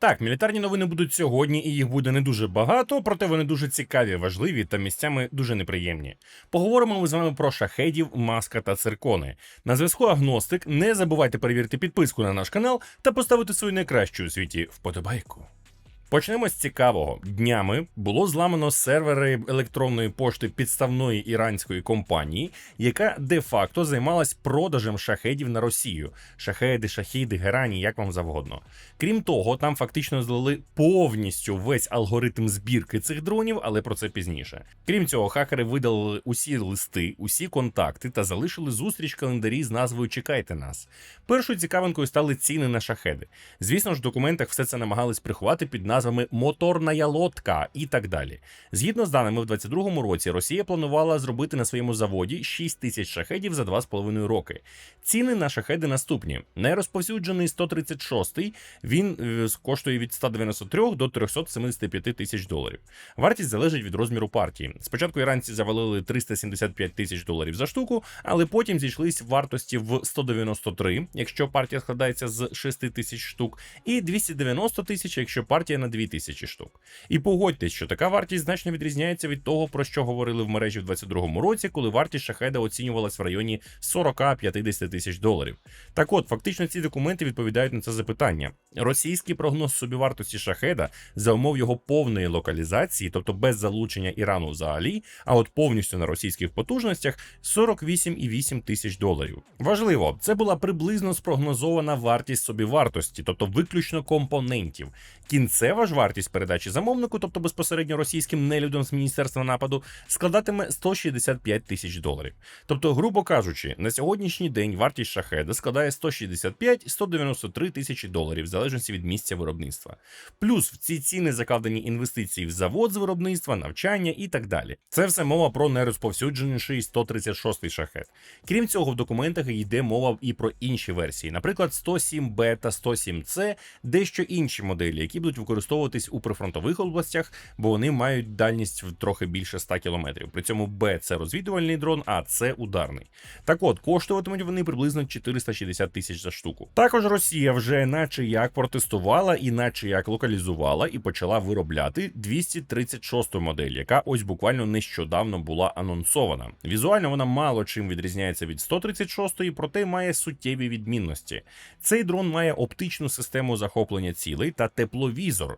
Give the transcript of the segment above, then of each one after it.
Так, мілітарні новини будуть сьогодні, і їх буде не дуже багато, проте вони дуже цікаві, важливі та місцями дуже неприємні. Поговоримо ми з вами про шахедів, маска та циркони. На зв'язку Агностик. Не забувайте перевірити підписку на наш канал та поставити свою найкращу у світі вподобайку. Почнемо з цікавого. Днями було зламано сервери електронної пошти підставної іранської компанії, яка де-факто займалась продажем шахедів на Росію. Шахеди, шахіди, герані, як вам завгодно. Крім того, там фактично злили повністю весь алгоритм збірки цих дронів, але про це пізніше. Крім цього, хакери видалили усі листи, усі контакти та залишили зустріч календарі з назвою Чекайте нас. Першою цікавинкою стали ціни на шахеди. Звісно ж, в документах все це намагались приховати під назвами моторна лодка і так далі. Згідно з даними, в 22-му році Росія планувала зробити на своєму заводі 6 тисяч шахедів за 2,5 роки. Ціни на шахеди наступні: найрозповсюджений 136-й, він е, коштує від 193 до 375 тисяч доларів. Вартість залежить від розміру партії. Спочатку іранці завалили 375 тисяч доларів за штуку, але потім зійшлись вартості в 193, якщо партія складається з 6 тисяч штук, і 290 тисяч, якщо партія на 2 тисячі штук. І погодьтесь, що така вартість значно відрізняється від того, про що говорили в мережі в 22-му році, коли вартість шахеда оцінювалась в районі 40-50 тисяч доларів. Так от, фактично, ці документи відповідають на це запитання. Російський прогноз собівартості шахеда за умов його повної локалізації, тобто без залучення Ірану взагалі, а от повністю на російських потужностях 48,8 тисяч доларів. Важливо, це була приблизно спрогнозована вартість собівартості, тобто виключно компонентів. Кінцева ж вартість передачі замовнику, тобто безпосередньо російським нелюдом з міністерства нападу, складатиме 165 тисяч доларів. Тобто, грубо кажучи, на сьогоднішній день вартість шахеда складає 165-193 тисячі доларів, в залежності від місця виробництва. Плюс в ці ціни закладені інвестиції в завод з виробництва, навчання і так далі. Це все мова про найрозповсюдженіший 136-й шахет. Крім цього, в документах йде мова і про інші версії, наприклад, 107Б та 107С, дещо інші моделі, які будуть використовуватись у прифронтових областях, бо вони мають дальність в трохи більше 100 кілометрів. При цьому Б це розвідувальний дрон, а С ударний. Так от, коштуватимуть вони приблизно 460 тисяч за штуку. Також Росія вже, наче як протестувала, і наче як локалізувала і почала виробляти 236 модель, яка ось буквально нещодавно була анонсована. Візуально вона мало чим відрізняється від 136-ї, проте має суттєві відмінності. Цей дрон має оптичну систему захоплення цілей та тепловізор.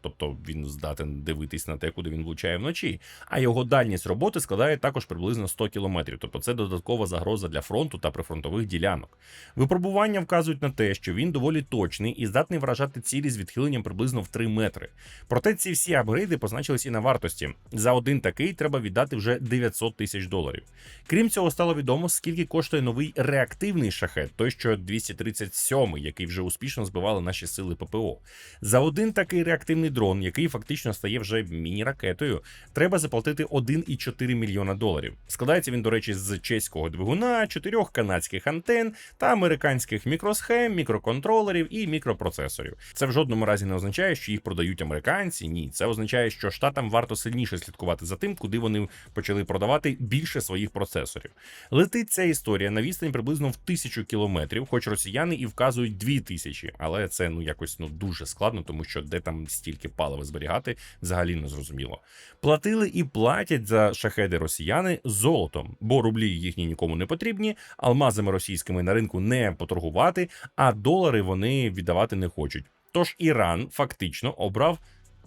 Тобто він здатен дивитись на те, куди він влучає вночі. А його дальність роботи складає також приблизно 100 кілометрів. Тобто це додаткова загроза для фронту та прифронтових ділянок. Випробування вказують на те, що він доволі точний і здатний вражати цілі з відхиленням приблизно в 3 метри. Проте ці всі апгрейди позначились і на вартості. За один такий треба віддати вже 900 тисяч доларів. Крім цього, стало відомо, скільки коштує новий реактивний шахет, той що 237, який вже успішно збивали наші сили ППО. За один такий реактивний дрон, який фактично стає вже міні-ракетою, треба заплатити 1,4 мільйона доларів. Складається він, до речі, з чеського двигуна, чотирьох канадських антен та американських мікросхем, мікроконтролерів і мікропроцесорів. Це в жодному разі не означає, що їх продають американці. Ні, це означає, що штатам варто сильніше слідкувати за тим, куди вони почали продавати більше своїх процесорів. Летить ця історія на відстані приблизно в тисячу кілометрів, хоч росіяни і вказують дві тисячі, але це ну якось ну дуже складно, тому що де там стільки палива зберігати, взагалі не зрозуміло. Платили і платять за шахеди росіяни золотом, бо рублі їхні нікому не потрібні, алмазами російськими на ринку не поторгувати, а долари вони віддавати не хочуть. Тож Іран фактично обрав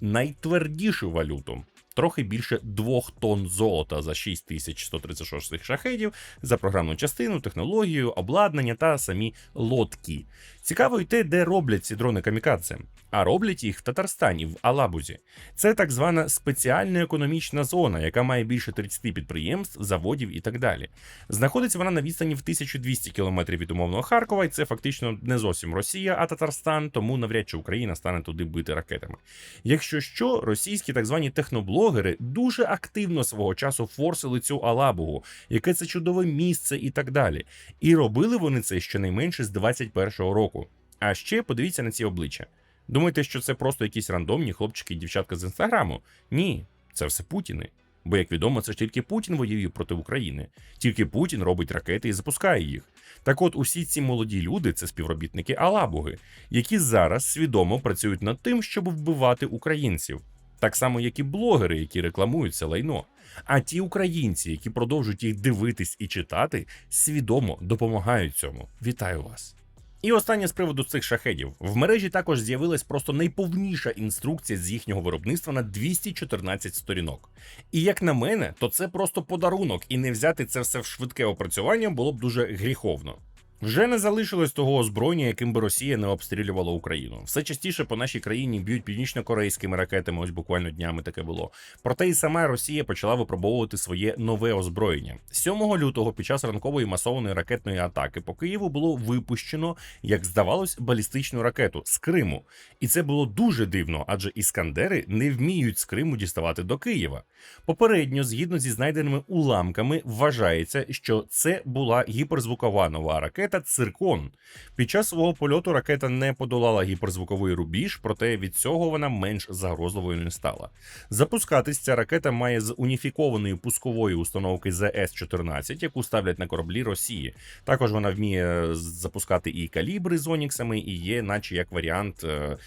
найтвердішу валюту. Трохи більше двох тонн золота за 6136 шахедів за програмну частину, технологію, обладнання та самі лодки. Цікаво й те, де роблять ці дрони камікадзе. А роблять їх в Татарстані, в Алабузі. Це так звана спеціальна економічна зона, яка має більше 30 підприємств, заводів і так далі. Знаходиться вона на відстані в 1200 кілометрів від умовного Харкова, і це фактично не зовсім Росія, а Татарстан, тому навряд чи Україна стане туди бити ракетами. Якщо що, російські так звані техноблогери дуже активно свого часу форсили цю Алабугу, яке це чудове місце і так далі. І робили вони це щонайменше з 21-го року. А ще подивіться на ці обличчя. Думаєте, що це просто якісь рандомні хлопчики і дівчатка з інстаграму? Ні, це все Путіни. Бо, як відомо, це ж тільки Путін воює проти України, тільки Путін робить ракети і запускає їх. Так от, усі ці молоді люди це співробітники Алабуги, які зараз свідомо працюють над тим, щоб вбивати українців, так само, як і блогери, які рекламують це лайно. А ті українці, які продовжують їх дивитись і читати, свідомо допомагають цьому. Вітаю вас! І останнє з приводу цих шахедів. В мережі також з'явилась просто найповніша інструкція з їхнього виробництва на 214 сторінок. І як на мене, то це просто подарунок, і не взяти це все в швидке опрацювання було б дуже гріховно. Вже не залишилось того озброєння, яким би Росія не обстрілювала Україну. Все частіше по нашій країні б'ють північно-корейськими ракетами, ось буквально днями таке було. Проте і сама Росія почала випробовувати своє нове озброєння. 7 лютого, під час ранкової масованої ракетної атаки по Києву було випущено, як здавалось, балістичну ракету з Криму. І це було дуже дивно, адже іскандери не вміють з Криму діставати до Києва. Попередньо, згідно зі знайденими уламками, вважається, що це була гіперзвукова нова ракета Циркон. Під час свого польоту ракета не подолала гіперзвуковий рубіж, проте від цього вона менш загрозливою не стала. Запускатись ця ракета має з уніфікованої пускової установки ЗС-14, яку ставлять на кораблі Росії. Також вона вміє запускати і калібри з Оніксами, і є, наче як варіант, е,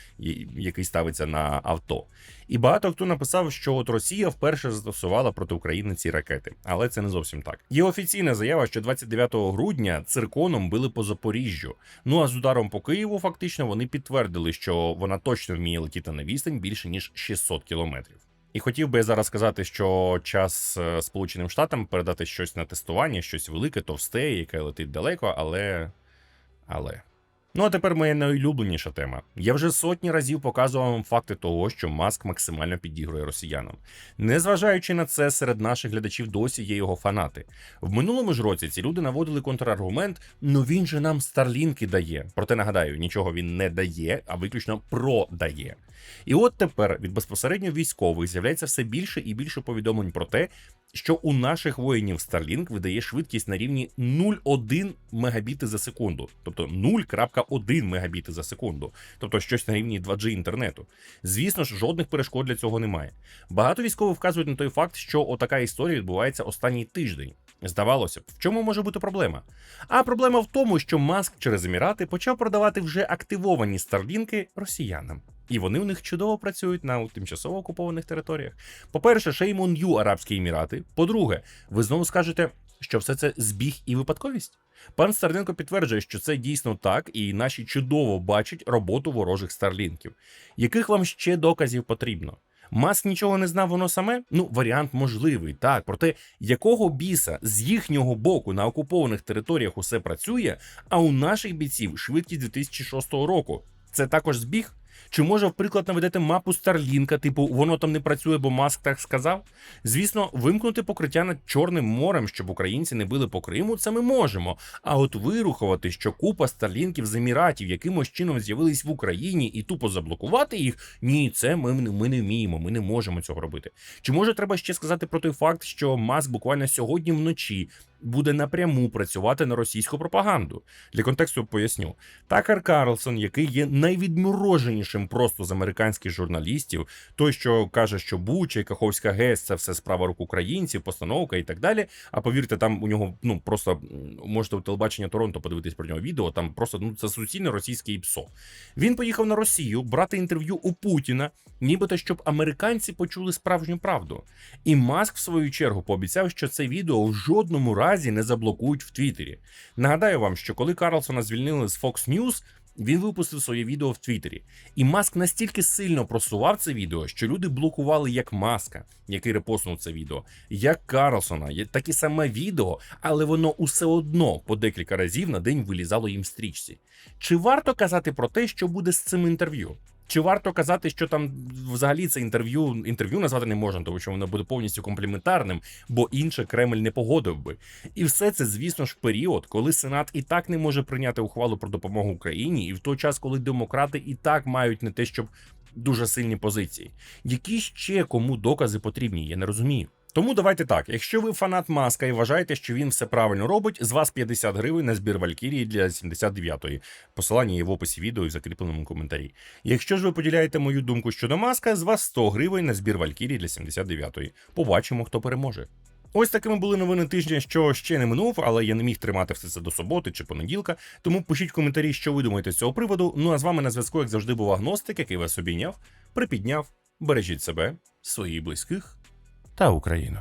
який ставиться на авто. І багато хто написав, що от Росія вперше застосувала проти України ці ракети, але це не зовсім так. Є офіційна заява, що 29 грудня цирконом били по Запоріжжю. Ну а з ударом по Києву фактично вони підтвердили, що вона точно вміє летіти на відстань більше ніж 600 кілометрів. І хотів би я зараз сказати, що час е, Сполученим Штатам передати щось на тестування, щось велике, товсте, яке летить далеко, але. але. Ну а тепер моя найулюбленіша тема. Я вже сотні разів показував вам факти того, що Маск максимально підігрує росіянам. Незважаючи на це, серед наших глядачів досі є його фанати. В минулому ж році ці люди наводили контраргумент: ну він же нам старлінки дає. Проте нагадаю, нічого він не дає, а виключно продає. І от тепер від безпосередньо військових з'являється все більше і більше повідомлень про те, що у наших воїнів Starlink видає швидкість на рівні 0,1 мегабіти за секунду, тобто 0,1 мегабіти за секунду, тобто щось на рівні 2G інтернету. Звісно ж, жодних перешкод для цього немає. Багато військових вказують на той факт, що отака історія відбувається останній тиждень. Здавалося б, в чому може бути проблема? А проблема в тому, що Маск через Емірати почав продавати вже активовані старлінки росіянам. І вони у них чудово працюють на тимчасово окупованих територіях. По-перше, шеймон ю Арабські Емірати. По-друге, ви знову скажете, що все це збіг і випадковість. Пан Старлінко підтверджує, що це дійсно так, і наші чудово бачать роботу ворожих старлінків. Яких вам ще доказів потрібно? Маск нічого не знав воно саме? Ну, варіант можливий, так. Проте якого біса з їхнього боку на окупованих територіях усе працює, а у наших бійців швидкість 2006 року. Це також збіг? Чи може, в приклад, наведете мапу Старлінка, типу воно там не працює, бо Маск так сказав? Звісно, вимкнути покриття над Чорним морем, щоб українці не били по Криму, це ми можемо. А от вирухувати, що купа старлінків з еміратів якимось чином з'явились в Україні і тупо заблокувати їх, ні, це ми, ми не вміємо, ми не можемо цього робити. Чи може треба ще сказати про той факт, що Маск буквально сьогодні вночі буде напряму працювати на російську пропаганду? Для контексту поясню. Такер Карлсон, який є найвідмороженішим просто з американських журналістів, той, що каже, що Буча і Каховська ГЕС це все справа рук українців, постановка і так далі. А повірте, там у нього ну просто можете у телебачення Торонто подивитись про нього відео. Там просто ну це суцільне російське ІПСО. Він поїхав на Росію брати інтерв'ю у Путіна, нібито щоб американці почули справжню правду. І Маск, в свою чергу, пообіцяв, що це відео в жодному разі не заблокують в Твіттері. Нагадаю вам, що коли Карлсона звільнили з Fox News, він випустив своє відео в Твіттері. І Маск настільки сильно просував це відео, що люди блокували як Маска, який репостнув це відео, як Карлсона, є таке саме відео, але воно усе одно по декілька разів на день вилізало їм в стрічці. Чи варто казати про те, що буде з цим інтерв'ю? Чи варто казати, що там взагалі це інтерв'ю інтерв'ю назвати не можна, тому що воно буде повністю компліментарним, бо інше Кремль не погодив би. І все це, звісно ж, період, коли Сенат і так не може прийняти ухвалу про допомогу Україні, і в той час, коли демократи і так мають не те, щоб дуже сильні позиції. Які ще кому докази потрібні, я не розумію. Тому давайте так. Якщо ви фанат маска і вважаєте, що він все правильно робить, з вас 50 гривень на збір Валькірії для 79-ї. Посилання є в описі відео і в закріпленому коментарі. Якщо ж ви поділяєте мою думку щодо маска, з вас 100 гривень на збір Валькірії для 79-ї. Побачимо, хто переможе. Ось такими були новини тижня, що ще не минув, але я не міг тримати все це до суботи чи понеділка. Тому пишіть в коментарі, що ви думаєте з цього приводу. Ну а з вами на зв'язку, як завжди, був агностик, який вас обійняв, припідняв. Бережіть себе, своїх близьких та Україну.